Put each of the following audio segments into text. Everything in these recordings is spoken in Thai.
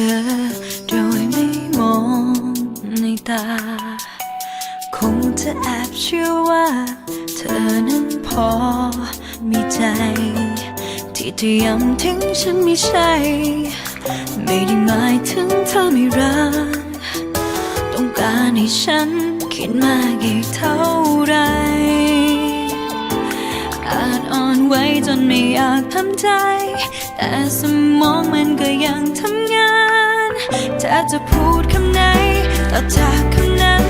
ธอโดยไม่มองในตา คงจะแอบเชื่อว่า เธอนั้นพอมีใจ ที่จะย้ำถึงฉันไม่ใช่ ไม่ได้หมายถึงเธอไม่รัก ต้องการให้ฉันคิดมากอีกเท่าไรอาจอ่อนไหวจนไม่อยากทำใจ แต่สมองมันก็ ธอจะพูดคำไหนต่อจากคำนั้น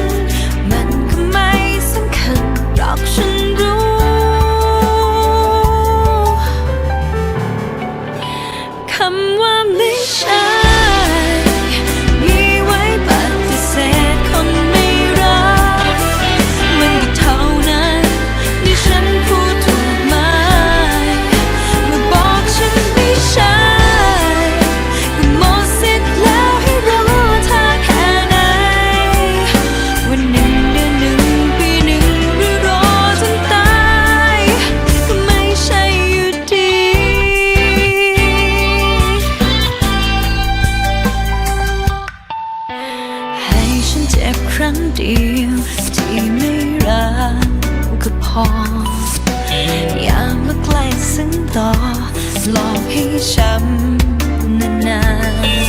เจ็บครั้งเดียว ที่ไม่รักก็พอ อย่ามาใกล้ซึ้งต่อหลอกให้ช้ำนานๆ